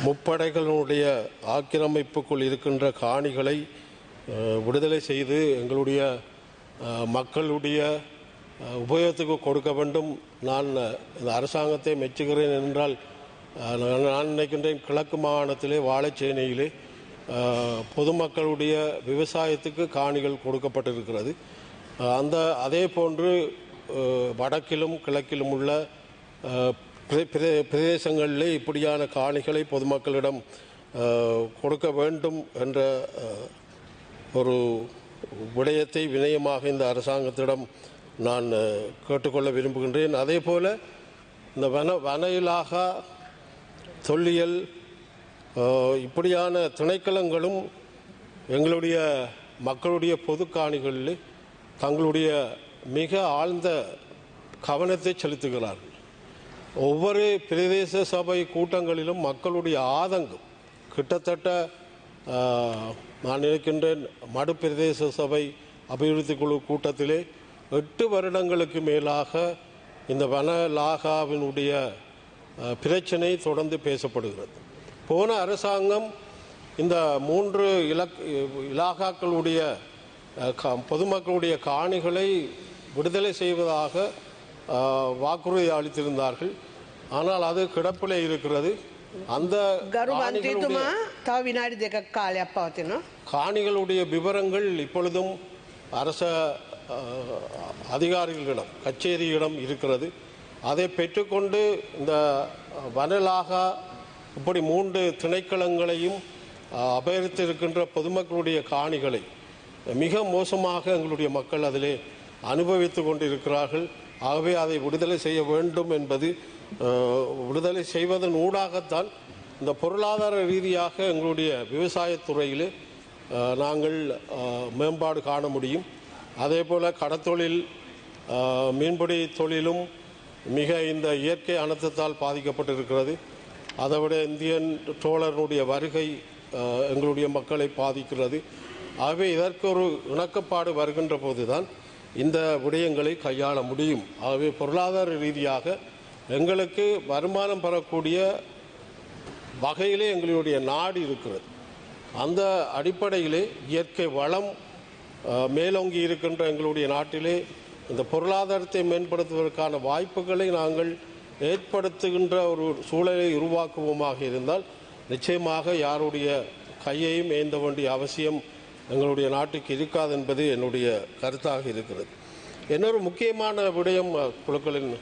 முப்படைகளுடைய ஆக்கிரமிப்புக்குள் இருக்கின்ற காணிகளை விடுதலை செய்து எங்களுடைய மக்களுடைய உபயோகத்துக்கு கொடுக்க வேண்டும். நான் இந்த அரசாங்கத்தை மெச்சுகிறேன் என்றால் நான் நான் நினைக்கின்றேன் கிழக்கு மாகாணத்திலே வாழைச்சேனையிலே பொதுமக்களுடைய விவசாயத்துக்கு காணிகள் கொடுக்கப்பட்டிருக்கிறது. அந்த அதே போன்று வடக்கிலும் கிழக்கிலும் உள்ள பிரதேசங்களிலே இப்படியான காணிகளை பொதுமக்களிடம் கொடுக்க வேண்டும் என்ற ஒரு விடயத்தை வினயமாக இந்த அரசாங்கத்திடம் நான் கேட்டுக்கொள்ள விரும்புகின்றேன். அதே போல் இந்த வன வன தொல்லியல் இப்படியான திணைக்களங்களும் எங்களுடைய மக்களுடைய பொது காணிகளில் தங்களுடைய மிக ஆழ்ந்த கவனத்தை செலுத்துகிறார்கள். ஒவ்வொரு பிரதேச சபை கூட்டங்களிலும் மக்களுடைய ஆதங்கம். கிட்டத்தட்ட நான் நினைக்கின்றேன் மடு பிரதேச சபை அபிவிருத்தி குழு கூட்டத்திலே எட்டு வருடங்களுக்கு மேலாக இந்த வன லாகாவினுடைய பிரச்சனை தொடர்ந்து பேசப்படுகிறது. போன அரசாங்கம் இந்த மூன்று இலக் இலாகாக்களுடைய கா- பொதுமக்களுடைய காணிகளை விடுதலை செய்வதாக வாக்குறுதி அளித்திருந்தார்கள். ஆனால் அது கிடப்பிலே இருக்கிறது. அந்த காணிகளுடைய விவரங்கள் இப்பொழுதும் அரச அதிகாரிகளிடம் கச்சேரியிடம் இருக்கிறது. அதை பெற்றுக்கொண்டு இந்த வனலாக இப்படி மூன்று திணைக்களங்களையும் அபகரித்திருக்கின்ற பொதுமக்களுடைய காணிகளை மிக மோசமாக எங்களுடைய மக்கள் அதிலே அனுபவித்து கொண்டிருக்கிறார்கள். ஆகவே அதை விடுதலை செய்ய வேண்டும் என்பது விடுதலை செய்வதன் ஊடாகத்தான் இந்த பொருளாதார ரீதியாக எங்களுடைய விவசாயத்துறையிலே நாங்கள் மேம்பாடு காண முடியும். அதே போல் கடத்தொழில் மீன்பிடி தொழிலும் மிக இந்த இயற்கை அனர்த்தத்தால் பாதிக்கப்பட்டிருக்கிறது. அதை விட இந்தியன் ட்ரோலருடைய வருகை எங்களுடைய மக்களை பாதிக்கிறது. ஆகவே இதற்கு ஒரு இணக்கப்பாடு வருகின்ற போதுதான் இந்த விடயங்களை கையாள முடியும். ஆகவே பொருளாதார ரீதியாக எங்களுக்கு வருமானம் பெறக்கூடிய வகையிலே எங்களுடைய நாடு இருக்கிறது. அந்த அடிப்படையிலே இயற்கை வளம் மேலோங்கி இருக்கின்ற எங்களுடைய நாட்டிலே இந்த பொருளாதாரத்தை மேம்படுத்துவதற்கான வாய்ப்புகளை நாங்கள் ஏற்படுத்துகின்ற ஒரு சூழலை உருவாக்குவோமாக இருந்தால் நிச்சயமாக யாருடைய கையையும் ஏந்த வேண்டிய அவசியம் எங்களுடைய நாட்டுக்கு இருக்காது என்பது என்னுடைய கருத்தாக இருக்கிறது. இன்னொரு முக்கியமான விடயம் குழுக்களின்